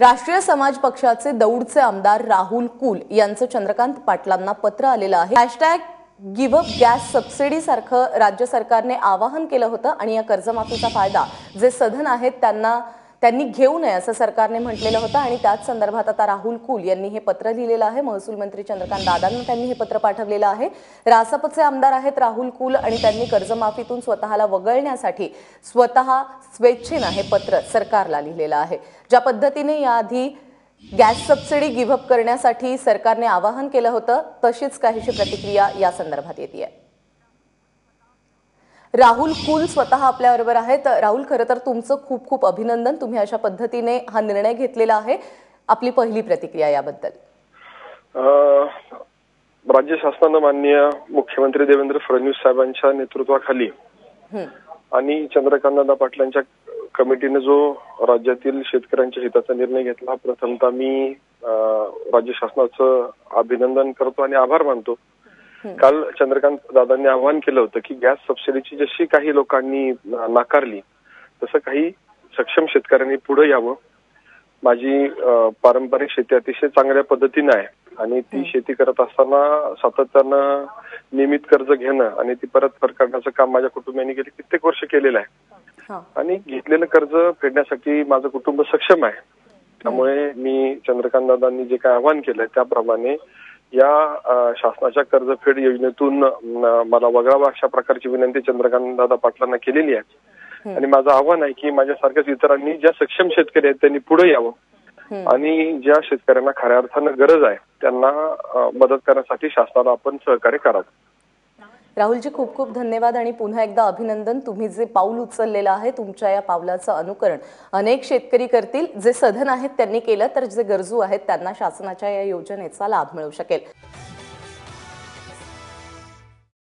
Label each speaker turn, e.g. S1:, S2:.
S1: राष्ट्रीय समाज पक्षाचे दौडचे आमदार राहुल कुल यांचं चंद्रकांत पाटलांना पत्र आलेलं आहे. Hashtag give up gas subsidy सारखं राज्य सरकारने आवाहन केलं होतं आणि या कर्जमाफीचा फायदा जे सधन आहेत त्यांना त्यांनी घेऊ नये असं सरकारने म्हटलेलं होतं आणि त्याच संदर्भात आता राहुल कुल यांनी हे पत्र लिहिलेलं आहे. महसूल मंत्री चंद्रकांत दादांना त्यांनी हे पत्र पाठवलेलं आहे. रासपचे आमदार आहेत राहुल कुल आणि त्यांनी कर्जमाफीतून स्वतःला वगळण्यासाठी स्वतः स्वेच्छेनं हे पत्र सरकारला लिहिलेलं आहे. ज्या पद्धतीने याआधी गॅस सबसिडी गिव्हअप करण्यासाठी सरकारने आवाहन केलं होतं तशीच काहीशी प्रतिक्रिया या संदर्भात येते आहे राहुल कुल स्वतः आपल्याबरोबर आहेत. राहुल खरं तर तुमचं खूप खूप अभिनंदन. तुम्ही अशा पद्धतीने हा निर्णय घेतलेला आहे. आपली पहिली प्रतिक्रिया याबद्दल.
S2: राज्य शासनानं माननीय मुख्यमंत्री देवेंद्र फडणवीस साहेबांच्या नेतृत्वाखाली आणि चंद्रकांतदादा पाटलांच्या कमिटीने जो राज्यातील शेतकऱ्यांच्या हिताचा निर्णय घेतला प्रथमतः मी राज्य शासनाचं अभिनंदन करतो आणि आभार मानतो. काल चंद्रकांत दादांनी आवाहन केलं होतं की गॅस सबसिडीची जशी काही लोकांनी नाकारली तसं काही सक्षम शेतकऱ्यांनी पुढे यावं. माझी पारंपरिक शेती अतिशय चांगल्या पद्धतीने आहे आणि ती शेती करत असताना सातत्यानं नियमित कर्ज घेणं आणि ती परतफेड करण्याचं काम माझ्या कुटुंबियांनी गेली कित्येक वर्ष केलेलं आहे. आणि घेतलेलं कर्ज फेडण्यासाठी माझं कुटुंब सक्षम आहे. त्यामुळे मी चंद्रकांत दादांनी जे काय आवाहन केलंय त्याप्रमाणे या शासनाच्या कर्जफेड योजनेतून मला वगळावा अशा प्रकारची विनंती चंद्रकांत दादा पाटलांना केलेली आहे. आणि माझं आव्हान आहे की माझ्यासारख्याच इतरांनी ज्या सक्षम शेतकरी आहेत त्यांनी पुढे यावं. आणि ज्या शेतकऱ्यांना खऱ्या अर्थानं गरज आहे त्यांना मदत करण्यासाठी शासनाला आपण सहकार्य करावं.
S1: राहुलजी खूप खूप धन्यवाद आणि पुन्हा एकदा अभिनंदन. तुम्ही जे पाऊल उचललेलं आहे तुमच्या या पावलाचं अनुकरण. अनेक शेतकरी करतील जे सधन आहेत त्यांनी केलं तर जे गरजू आहेत त्यांना शासनाच्या या योजनेचा लाभ मिळू शकेल.